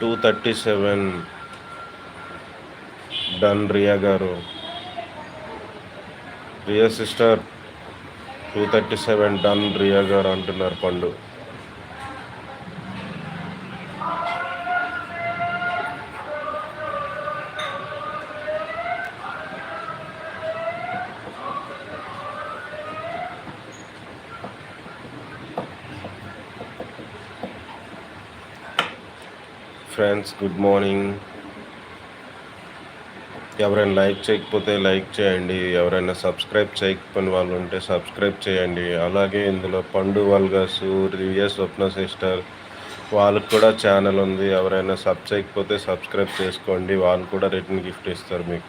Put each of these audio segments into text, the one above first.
Two thirty seven. Done Riya గారు. Riya sister two thirty seven done Riya గారు అంటున్నారు పండు. Friends good morning. ఎవరైనా లైక్ చేయకపోతే లైక్ చేయండి. ఎవరైనా సబ్స్క్రైబ్ చేయకపోయిన వాళ్ళు ఉంటే సబ్స్క్రైబ్ చేయండి. అలాగే ఇందులో పండు వల్గసు రియా స్వప్న సిస్టర్ వాళ్ళకి కూడా ఛానల్ ఉంది. ఎవరైనా సబ్ చేయకపోతే సబ్స్క్రైబ్ చేసుకోండి. వాళ్ళు కూడా రిటర్న్ గిఫ్ట్ ఇస్తారు మీకు.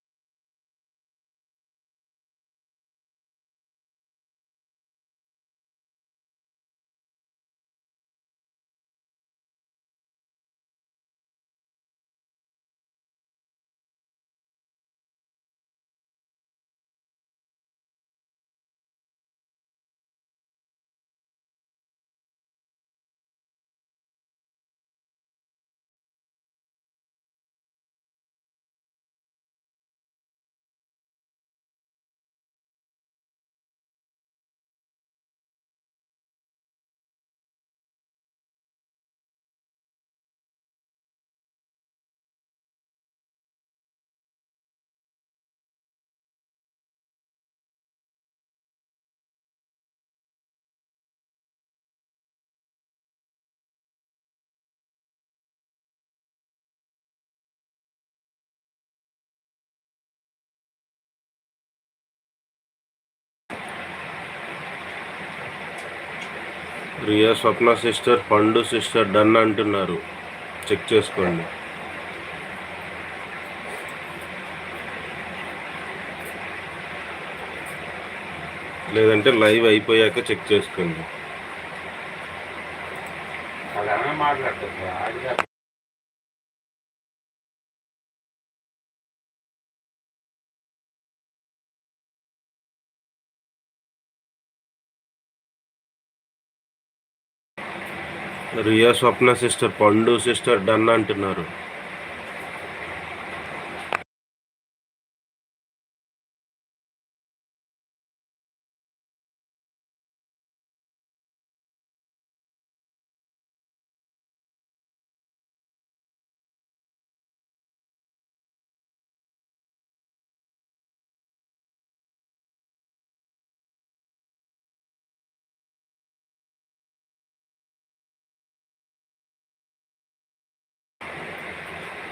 Riya Swapna sister Pandu sister done అంటున్నారు. చెక్ చేసుకోండి. లేదంటే లైవ్ అయిపోయాక చెక్ చేసుకోండి. Riya Swapna sister Pandu sister done అంటున్నారు.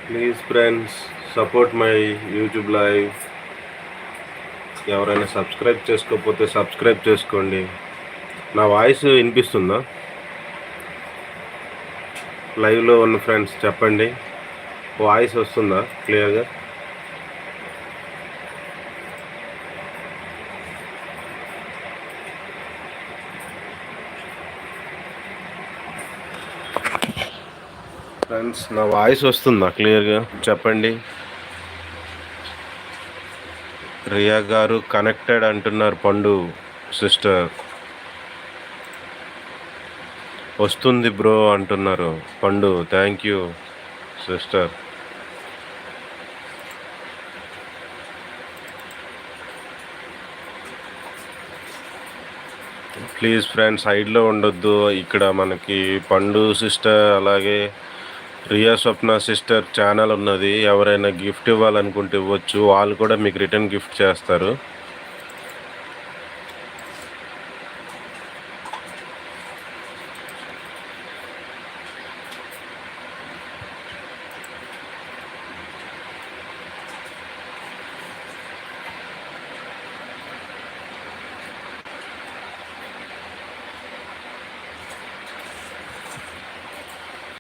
Please friends support my YouTube live ఎవరైనా సబ్స్క్రైబ్ చేసుకోకపోతే సబ్స్క్రైబ్ చేసుకోండి. నా వాయిస్ వినిపిస్తుందా? లైవ్లో ఉన్న ఫ్రెండ్స్ చెప్పండి. వాయిస్ వస్తుందా? క్లియర్గా ఫ్రెండ్స్ నా వాయిస్ వస్తుందా? క్లియర్గా చెప్పండి. రియా గారు కనెక్టెడ్ అంటున్నారు పండు సిస్టర్ వస్తుంది బ్రో అంటున్నారు Pandu thank you sister please friends సైడ్లో ఉండొద్దు. ఇక్కడ మనకి పండు సిస్టర్ అలాగే రియా స్వప్న సిస్టర్ ఛానల్ ఉన్నది. ఎవరైనా గిఫ్ట్ ఇవ్వాలనుకుంటే ఇవ్వచ్చు. వాళ్ళు కూడా మీకు రిటర్న్ గిఫ్ట్ చేస్తారు.